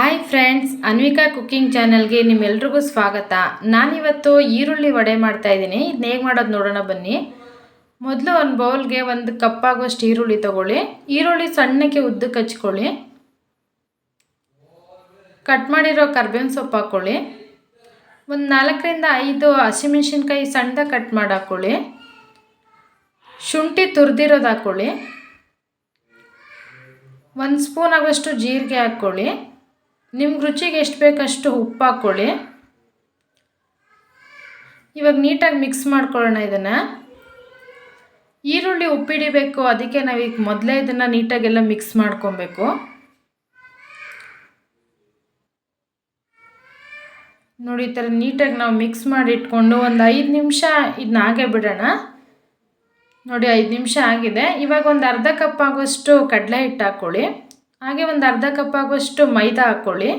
Hi friends Anvika cooking ಚಾನಲ್ಗೆ ನಿಮ್ಮೆಲ್ರಿಗೂ ಸ್ವಾಗತ. ನಾನಿವತ್ತು ಈರುಳ್ಳಿ ವಡೆ ಮಾಡ್ತಾ ಇದ್ದೀನಿ. ಇದನ್ನ ಹೇಗೆ ಮಾಡೋದು ನೋಡೋಣ ಬನ್ನಿ. ಮೊದಲು ಒಂದು ಬೌಲ್ಗೆ ಒಂದು ಕಪ್ಪಾಗುವಷ್ಟು ಈರುಳ್ಳಿ ತೊಗೊಳ್ಳಿ. ಈರುಳ್ಳಿ ಸಣ್ಣಕ್ಕೆ ಉದ್ದಕ್ಕೆ ಹಚ್ಕೊಳ್ಳಿ. ಕಟ್ ಮಾಡಿರೋ ಕರ್ಬೇವಿನ ಸೊಪ್ಪು ಹಾಕ್ಕೊಳ್ಳಿ ಒಂದು ನಾಲ್ಕರಿಂದ ಐದು ಹಸಿಮೆಣ್ಸಿನ್ಕಾಯಿ ಸಣ್ಣದಾಗಿ ಕಟ್ ಮಾಡಿ ಹಾಕ್ಕೊಳ್ಳಿ ಶುಂಠಿ ತುರಿದಿರೋದು ಹಾಕ್ಕೊಳ್ಳಿ ಒಂದು ಸ್ಪೂನ್ ಆಗುವಷ್ಟು ಜೀರಿಗೆ ಹಾಕ್ಕೊಳ್ಳಿ ನಿಮ್ಗೆ ರುಚಿಗೆ ಎಷ್ಟು ಬೇಕಷ್ಟು ಉಪ್ಪು ಹಾಕ್ಕೊಳ್ಳಿ. ಇವಾಗ ನೀಟಾಗಿ ಮಿಕ್ಸ್ ಮಾಡ್ಕೊಳ್ಳೋಣ ಇದನ್ನು. ಈರುಳ್ಳಿ ಉಪ್ಪಿಡಿಬೇಕು ಅದಕ್ಕೆ ನಾವೀಗ ಮೊದಲೇ ಇದನ್ನು ನೀಟಾಗೆಲ್ಲ ಮಿಕ್ಸ್ ಮಾಡ್ಕೊಬೇಕು. ನೋಡಿ, ಈ ಥರ ನೀಟಾಗಿ ನಾವು ಮಿಕ್ಸ್ ಮಾಡಿ ಇಟ್ಕೊಂಡು ಒಂದು ಐದು ನಿಮಿಷ ಇದನ್ನ ಹಾಗೆ ಬಿಡೋಣ. ನೋಡಿ, ಐದು ನಿಮಿಷ ಆಗಿದೆ. ಇವಾಗ ಒಂದು ಅರ್ಧ ಕಪ್ ಆಗುವಷ್ಟು ಕಡಲೆ ಹಿಟ್ಟು ಹಾಕ್ಕೊಳ್ಳಿ. ಹಾಗೆ ಒಂದು ಅರ್ಧ ಕಪ್ ಆಗುವಷ್ಟು ಮೈದಾ ಹಾಕ್ಕೊಳ್ಳಿ.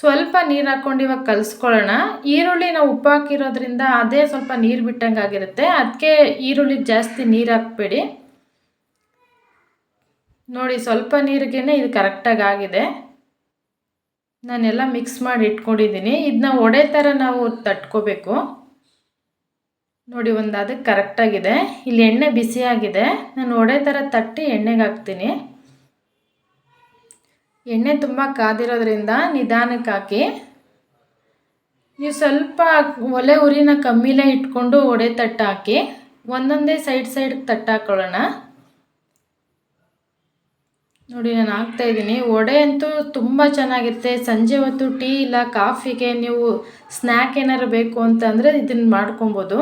ಸ್ವಲ್ಪ ನೀರು ಹಾಕ್ಕೊಂಡು ಇವಾಗ ಕಲಿಸ್ಕೊಳ್ಳೋಣ. ಈರುಳ್ಳಿ ನಾವು ಉಪ್ಪು ಹಾಕಿರೋದ್ರಿಂದ ಅದೇ ಸ್ವಲ್ಪ ನೀರು ಬಿಟ್ಟಂಗೆ ಆಗಿರುತ್ತೆ. ಅದಕ್ಕೆ ಈರುಳ್ಳಿ ಜಾಸ್ತಿ ನೀರು ಹಾಕ್ಬೇಡಿ. ನೋಡಿ, ಸ್ವಲ್ಪ ನೀರಿಗೇ ಇದು ಕರೆಕ್ಟಾಗಿ ಆಗಿದೆ. ನಾನೆಲ್ಲ ಮಿಕ್ಸ್ ಮಾಡಿ ಇಟ್ಕೊಂಡಿದ್ದೀನಿ. ಇದನ್ನ ಒಡೆ ಥರ ನಾವು ತಟ್ಕೋಬೇಕು. ನೋಡಿ, ಒಂದು ಅದಕ್ಕೆ ಕರೆಕ್ಟಾಗಿದೆ. ಇಲ್ಲಿ ಎಣ್ಣೆ ಬಿಸಿಯಾಗಿದೆ. ನಾನು ಒಡೆ ಥರ ತಟ್ಟಿ ಎಣ್ಣೆಗೆ ಹಾಕ್ತೀನಿ. ಎಣ್ಣೆ ತುಂಬ ಕಾದಿರೋದ್ರಿಂದ ನಿಧಾನಕ್ಕೆ ಹಾಕಿ ನೀವು ಸ್ವಲ್ಪ ಒಲೆ ಉರಿನ ಕಮ್ಮಿಲೇ ಇಟ್ಕೊಂಡು ಒಡೆ ತಟ್ಟು ಹಾಕಿ ಒಂದೊಂದೇ ಸೈಡ್ ಸೈಡ್ಗೆ ತಟ್ಟು ಹಾಕೊಳ್ಳೋಣ. ನೋಡಿ, ನಾನು ಹಾಕ್ತಾಯಿದ್ದೀನಿ ವಡೆ ಅಂತೂ ತುಂಬ ಚೆನ್ನಾಗಿರುತ್ತೆ. ಸಂಜೆ ಹೊತ್ತು ಟೀ ಇಲ್ಲ ಕಾಫಿಗೆ ನೀವು ಸ್ನ್ಯಾಕ್ ಏನಾದ್ರು ಬೇಕು ಅಂತಂದರೆ ಇದನ್ನು ಮಾಡ್ಕೊಬೋದು.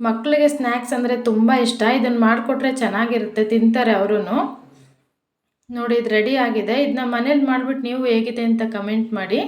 ಮಕ್ಕಳಿಗೆ ಸ್ನ್ಯಾಕ್ಸ್ ಅಂದರೆ ತುಂಬ ಇಷ್ಟ. ಇದನ್ನು ಮಾಡಿಕೊಟ್ರೆ ಚೆನ್ನಾಗಿರುತ್ತೆ, ತಿಂತಾರೆ ಅವರು ನೋಡಿ ಇದು ರೆಡಿ ಆಗಿದೆ. ಇದನ್ನ ಮನೇಲಿ ಮಾಡಿಬಿಟ್ಟು ನೀವು ಹೇಗಿದೆ ಅಂತ ಕಮೆಂಟ್ ಮಾಡಿ.